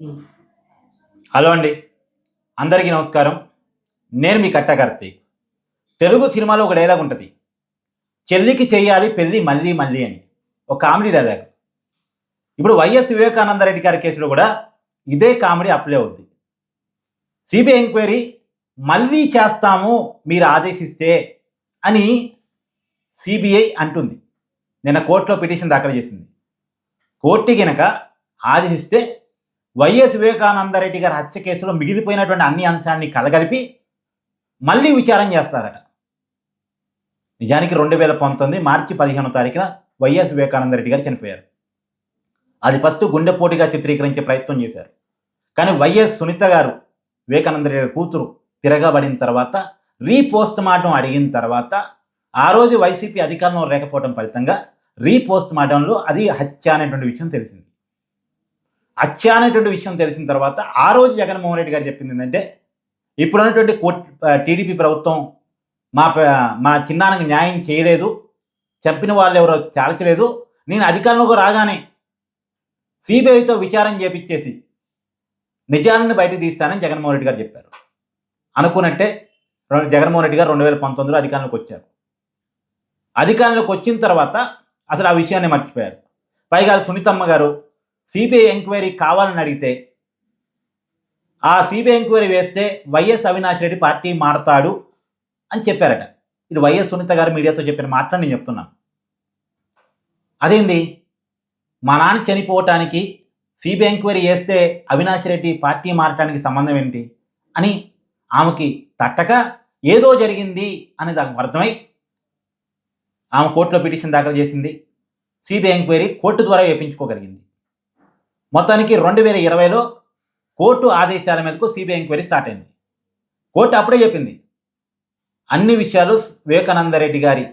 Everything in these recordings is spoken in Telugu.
హలో అండి. అందరికీ నమస్కారం. నేను మీ కట్టకర్తి తెలుగు సినిమాలో ఒక డైలాగ్ ఉంటుంది. చెల్లికి చేయాలి పెళ్ళి మళ్ళీ మళ్ళీ అని. ఒక కామెడీ డైలాగ్ ఇప్పుడు వైఎస్ వివేకానంద రెడ్డి గారి కేసులో కూడా ఇదే కామెడీ అప్లై అవుద్ది. సిబిఐ ఎంక్వైరీ మళ్ళీ చేస్తాము మీరు ఆదేశిస్తే అని సిబిఐ అంటుంది. నిన్న కోర్టులో పిటిషన్ దాఖలు చేసింది. కోర్టు కనుక ఆదేశిస్తే వైఎస్ వివేకానందరెడ్డి గారి హత్య కేసులో మిగిలిపోయినటువంటి అన్ని అంశాన్ని కలగలిపి మళ్ళీ విచారం చేస్తారట. నిజానికి రెండు వేల పంతొమ్మిది మార్చి పదిహేనో తారీఖున వైఎస్ వివేకానందరెడ్డి గారు చనిపోయారు. అది ఫస్ట్ గుండెపోటుగా చిత్రీకరించే ప్రయత్నం చేశారు. కానీ వైఎస్ సునీత గారు వివేకానందరెడ్డి గారి కూతురు తిరగబడిన తర్వాత రీపోస్ట్ మార్టం అడిగిన తర్వాత ఆ రోజు వైసీపీ అధికారంలో లేకపోవడం ఫలితంగా రీపోస్ట్ మార్టంలో అది హత్య అనేటువంటి విషయం తెలిసింది. అనేటువంటి విషయం తెలిసిన తర్వాత ఆ రోజు జగన్మోహన్ రెడ్డి గారు చెప్పింది ఏంటంటే ఇప్పుడున్నటువంటి కోర్టు టీడీపీ ప్రభుత్వం మా మా చిన్నాన్నకి న్యాయం చేయలేదు చంపిన వాళ్ళు ఎవరో చాలచలేదు నేను అధికారంలోకి రాగానే సిబిఐతో విచారం చేపించేసి నిజాలను బయటకు తీస్తానని జగన్మోహన్ రెడ్డి గారు చెప్పారు. అనుకున్నట్టే జగన్మోహన్ రెడ్డి గారు రెండు వేల పంతొమ్మిదిలో అధికారంలోకి వచ్చారు. అధికారంలోకి వచ్చిన తర్వాత అసలు ఆ విషయాన్ని మర్చిపోయారు. పైగా సునీతమ్మ గారు సిబిఐ ఎంక్వైరీ కావాలని అడిగితే ఆ సిబిఐ ఎంక్వైరీ వేస్తే వైఎస్ అవినాష్ రెడ్డి పార్టీ మారతాడు అని చెప్పారట. ఇది వైఎస్ సునీత గారు మీడియాతో చెప్పిన మాటలు నేను చెప్తున్నాను అదేంది? మా నాన్న చనిపోవటానికి సిబిఐ ఎంక్వైరీ చేస్తే అవినాష్ రెడ్డి పార్టీ మారటానికి సంబంధం ఏంటి అని ఆమెకి తట్టక ఏదో జరిగింది అని దానికి అర్థమై ఆమె కోర్టులో పిటిషన్ దాఖలు చేసింది. సిబిఐ ఎంక్వైరీ కోర్టు ద్వారా వేయించుకోగలిగింది. మొత్తానికి రెండు వేల ఇరవైలో కోర్టు ఆదేశాల మేరకు సిబిఐ ఎంక్వైరీ స్టార్ట్ అయింది. కోర్టు అప్పుడే చెప్పింది అన్ని విషయాలు వివేకానంద రెడ్డి గారి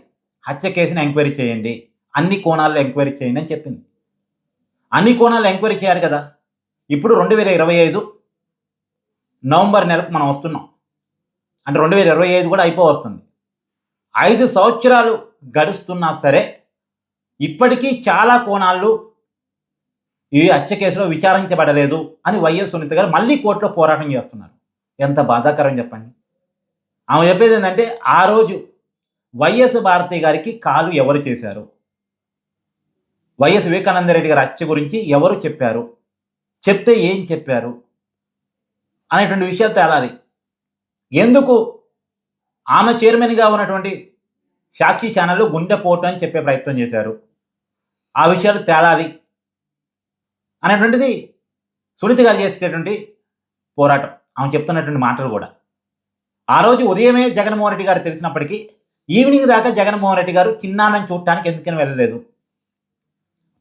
హత్య కేసుని ఎంక్వైరీ చేయండి అన్ని కోణాల్లో ఎంక్వైరీ చేయండి అని చెప్పింది. అన్ని కోణాలు ఎంక్వైరీ చేయాలి కదా. ఇప్పుడు రెండు వేల ఇరవై ఐదు నవంబర్ నెలకు మనం వస్తున్నాం. అంటే రెండు వేల ఇరవై ఐదు కూడా అయిపో వస్తుంది. ఐదు సంవత్సరాలు గడుస్తున్నా సరే ఇప్పటికీ చాలా కోణాలు ఈ హత్య కేసులో విచారించబడలేదు అని వైఎస్ సునీత గారు మళ్ళీ కోర్టులో పోరాటం చేస్తున్నారు. ఎంత బాధాకరం చెప్పండి. ఆమె చెప్పేది ఏంటంటే ఆ రోజు వైఎస్ భారతి గారికి కాలు ఎవరు చేశారు? వైఎస్ వివేకానంద రెడ్డి గారి హత్య గురించి ఎవరు చెప్పారు? చెప్తే ఏం చెప్పారు? అనేటువంటి విషయాలు తేలాలి. ఎందుకు? ఆమె చైర్మన్గా ఉన్నటువంటి సాక్షి ఛానల్లో గుండెపోటు అని చెప్పే ప్రయత్నం చేశారు. ఆ విషయాలు తేలాలి. అనేటువంటిది సునీత గారు చేసేటటువంటి పోరాటం. ఆమె చెప్తున్నటువంటి మాటలు కూడా. ఆ రోజు ఉదయమే జగన్మోహన్ రెడ్డి గారు తెలిసినప్పటికీ ఈవినింగ్ దాకా జగన్మోహన్ రెడ్డి గారు చిన్నాన్నని చూడటానికి ఎందుకని వెళ్ళలేదు.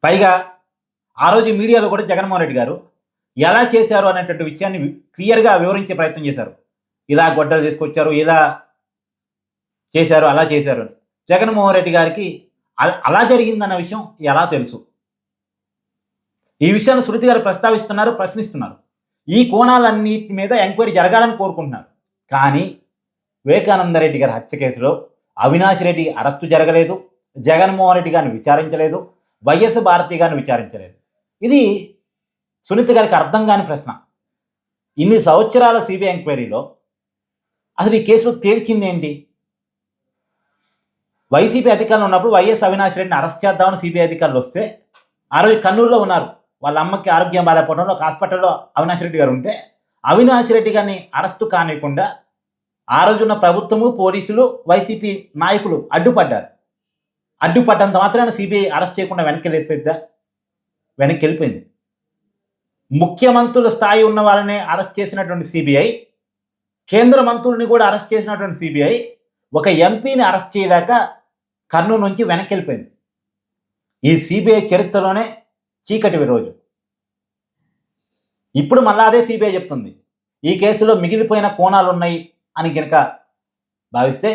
పైగా ఆ రోజు మీడియాలో కూడా జగన్మోహన్ రెడ్డి గారు ఎలా చేశారు అనేటువంటి విషయాన్ని క్లియర్గా వివరించే ప్రయత్నం చేశారు. ఇలా గొడ్డలు తీసుకొచ్చారు ఇలా చేశారు అలా చేశారు జగన్మోహన్ రెడ్డి గారికి అలా జరిగిందన్న విషయం ఎలా తెలుసు? ఈ విషయాన్ని శృతి గారు ప్రస్తావిస్తున్నారు ప్రశ్నిస్తున్నారు. ఈ కోణాలన్నిటి మీద ఎంక్వైరీ జరగాలని కోరుకుంటున్నారు. కానీ వివేకానంద రెడ్డి గారి హత్య కేసులో అవినాష్ రెడ్డి అరెస్టు జరగలేదు జగన్మోహన్ రెడ్డి గారిని విచారించలేదు వైఎస్ భారతి గారిని విచారించలేదు. ఇది సునీత గారికి అర్థం కాని ప్రశ్న. ఇన్ని సంవత్సరాల సిబిఐ ఎంక్వైరీలో అసలు ఈ కేసులో తేల్చింది ఏంటి? వైసీపీ అధికారులు ఉన్నప్పుడు వైఎస్ అవినాష్ రెడ్డిని అరెస్ట్ చేద్దామని సిబిఐ అధికారులు వస్తే ఆ రోజు కర్నూలులో ఉన్నారు. వాళ్ళ అమ్మకి ఆరోగ్యం బాగాలేకపోవడంలో ఒక హాస్పిటల్లో అవినాష్ రెడ్డి గారు ఉంటే అవినాష్ రెడ్డి గారిని అరెస్టు కానివ్వకుండా ఆ రోజున్న ప్రభుత్వము పోలీసులు వైసీపీ నాయకులు అడ్డుపడ్డారు. అడ్డుపడ్డంత మాత్రాన సిబిఐ అరెస్ట్ చేయకుండా వెనక్కి వెళ్ళిపోద్దా వెనక్కి వెళ్ళిపోయింది ముఖ్యమంత్రుల స్థాయి ఉన్న వాళ్ళని అరెస్ట్ చేసినటువంటి సిబిఐ కేంద్ర మంత్రుల్ని కూడా అరెస్ట్ చేసినటువంటి సిబిఐ ఒక ఎంపీని అరెస్ట్ చేయలేక కర్నూలు నుంచి వెనక్కి వెళ్ళిపోయింది ఈ సిబిఐ చరిత్రలోనే చీకటి రోజు. ఇప్పుడు మళ్ళా అదే సిబిఐ చెప్తుంది. ఈ కేసులో మిగిలిపోయిన కోణాలు ఉన్నాయి అని కనుక భావిస్తే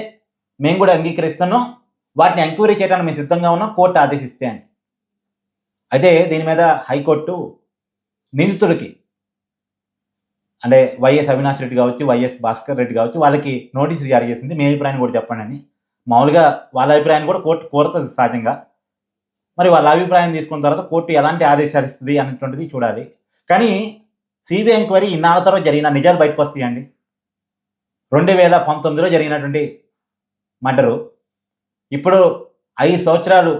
మేము కూడా అంగీకరిస్తున్నాం. వాటిని ఎంక్వైరీ చేయడానికి మేము సిద్ధంగా ఉన్నాం. కోర్టు ఆదేశిస్తే అని. అయితే దీని మీద హైకోర్టు నిందితుడికి అంటే వైఎస్ అవినాష్ రెడ్డి కావచ్చు వైఎస్ భాస్కర్ రెడ్డి కావచ్చు వాళ్ళకి నోటీసులు జారీ చేసింది. మీ అభిప్రాయాన్ని కూడా చెప్పండి అని. మామూలుగా వాళ్ళ అభిప్రాయాన్ని కూడా కోర్టు కోరుతుంది సహజంగా. మరి వాళ్ళ అభిప్రాయం తీసుకున్న తర్వాత కోర్టు ఎలాంటి ఆదేశాలు ఇస్తుంది అనేటువంటిది చూడాలి. కానీ సిబిఐ ఎంక్వైరీ ఇన్నాళ్ళ తర్వాత జరిగిన నిజాలు బయటకు వస్తాయండి రెండు వేల పంతొమ్మిదిలో జరిగినటువంటి మర్డరు ఇప్పుడు ఐదు సంవత్సరాలు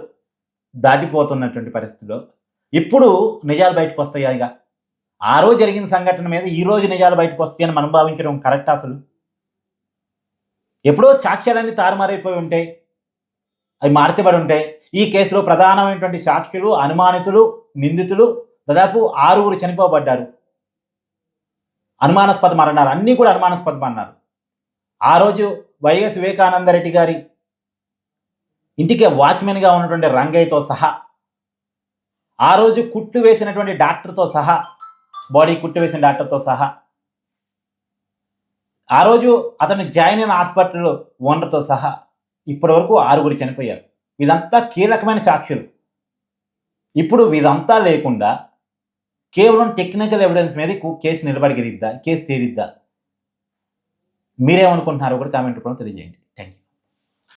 దాటిపోతున్నటువంటి పరిస్థితిలో ఇప్పుడు నిజాలు బయటకు వస్తాయా ఇక? ఆ రోజు జరిగిన సంఘటన మీద ఈ రోజు నిజాలు బయటకు వస్తాయని మనం భావించడం కరెక్ట్ అసలు? ఎప్పుడో సాక్ష్యాలన్నీ తారుమారైపోయి ఉంటాయి. అవి మార్చబడి ఉంటాయి ఈ కేసులో ప్రధానమైనటువంటి సాక్షులు అనుమానితులు నిందితులు దాదాపు ఆరుగురు చనిపోబడ్డారు. అనుమానాస్పద మరణాలు అన్నీ కూడా అనుమానాస్పదం అన్నారు. ఆ రోజు వైఎస్ వివేకానంద రెడ్డి గారి ఇంటికి వాచ్మెన్గా ఉన్నటువంటి రంగయ్యతో సహా ఆ రోజు కుట్టు వేసినటువంటి డాక్టర్తో సహా బాడీ కుట్టు వేసిన డాక్టర్తో సహా ఆ రోజు అతను జాయిన్ అయిన హాస్పిటల్ ఓనర్తో సహా ఇప్పటి వరకు ఆరుగురు చనిపోయారు. వీళ్ళంతా కీలకమైన సాక్షులు. ఇప్పుడు వీరంతా లేకుండా కేవలం టెక్నికల్ ఎవిడెన్స్ మీద కేసు నిలబడగలిద్దా కేసు తీరిద్దా? మీరేమనుకుంటున్నారో? కూడా కామెంట్ రూపంలో తెలియజేయండి.